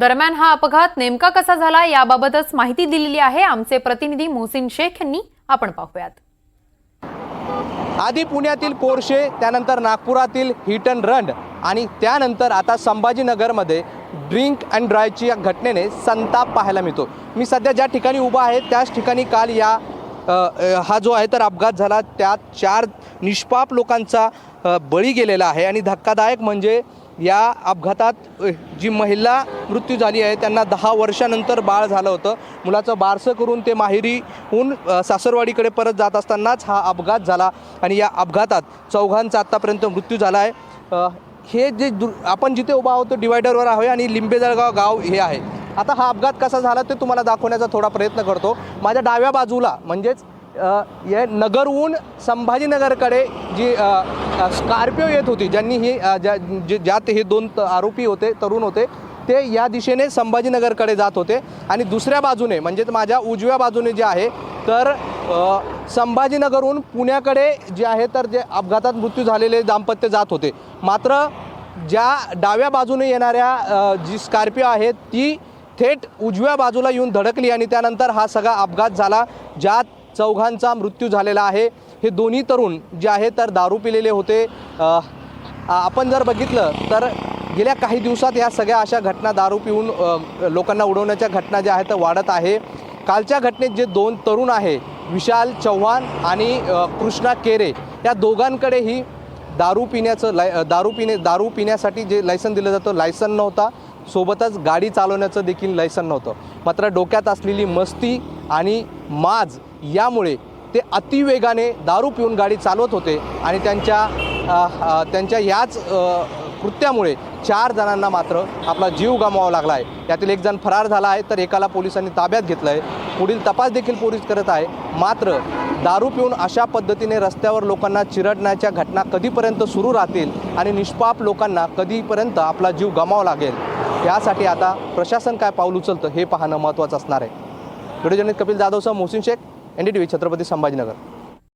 दरम्यान हा अपघात नेमका कसा झाला याबाबतच माहिती दिलेली आहे आमचे प्रतिनिधी मोहसिन शेख यांनी. आपण पाहूयात. आधी पुण्यातील पोरशे त्यानंतर नागपुरातील हिट अँड रन आणि त्यानंतर आता संभाजीनगरमध्ये ड्रिंक अँड ड्रायची या घटनेने संताप पाहायला मिळतो. मी सध्या ज्या ठिकाणी उभा आहे त्याच ठिकाणी काल या हा जो आहे तर अपघात झाला. त्यात चार निष्पाप लोकांचा बळी गेलेला आहे आणि धक्कादायक म्हणजे या अपघातात जी महिला मृत्यू झाली आहे त्यांना दहा वर्षानंतर बाळ झालं होतं. मुलाचं बारसं करून ते माहेरीहून सासरवाडीकडे परत जात असतानाच हा अपघात झाला आणि या अपघातात चौघांचा आत्तापर्यंत मृत्यू झाला आहे. हे जे दु आपण जिथे उभा आहोत डिवायडरवर आहे आणि लिंबेजळगाव गाव हे आहे. आता हा अपघात कसा झाला ते तुम्हाला दाखवण्याचा थोडा प्रयत्न करतो. माझ्या डाव्या बाजूला म्हणजेच या नगरहून संभाजीनगरकडे जी स्कॉर्पिओ येत होती ज्यांनी ही ज्या जे- ज्यात हे दोन आरोपी होते तरुण होते ते या दिशेने संभाजीनगरकडे जात होते. आणि दुसऱ्या बाजूने म्हणजेच माझ्या उजव्या बाजूने जे आहे तर संभाजीनगरहून पुण्याकडे जे आहे तर जे अपघातात मृत्यू झालेले दाम्पत्य जात होते. मात्र ज्या डाव्या बाजूने येणाऱ्या जी स्कॉर्पिओ आहे ती थेट उजव्या बाजूला येऊन धडकली आणि त्यानंतर हा सगळा अपघात झाला ज्यात चौघांचा मृत्यू झालेला आहे. हे दोन्ही तरुण जे आहे तर दारू पिलेले होते. आपण जर बघितलं तर गेल्या काही दिवसात या सगळ्या अशा घटना दारू पिऊन लोकांना उडवण्याच्या घटना ज्या आहेत त्या वाढत आहे. कालच्या घटनेत जे दोन तरुण आहे विशाल चव्हाण आणि कृष्णा केरे या दोघांकडेही दारू पिण्याचं लाय दारू पिणे दारू पिण्यासाठी जे लायसन दिलं जातं लायसन नव्हता. सोबतच गाडी चालवण्याचं देखील लायसन नव्हतं. मात्र डोक्यात असलेली मस्ती आणि माज यामुळे ते अतिवेगाने दारू पिऊन गाडी चालवत होते आणि त्यांच्या त्यांच्या याच कृत्यामुळे चार जणांना मात्र आपला जीव गमावा लागला आहे. त्यातील एक जण फरार झाला आहे तर एकाला पोलिसांनी ताब्यात घेतलं आहे पुढील तपास देखील पोलीस करत आहे. मात्र दारू पिऊन अशा पद्धतीने रस्त्यावर लोकांना चिरडण्याच्या घटना कधीपर्यंत सुरू राहतील आणि निष्पाप लोकांना कधीपर्यंत आपला जीव गमावा लागेल यासाठी आता प्रशासन काय पाऊल उचलतं हे पाहणं महत्त्वाचं असणार आहे. Video journalist Kapil जाधवसह Mohsin Shaikh N D T V Chhatrapati Sambhajinagar.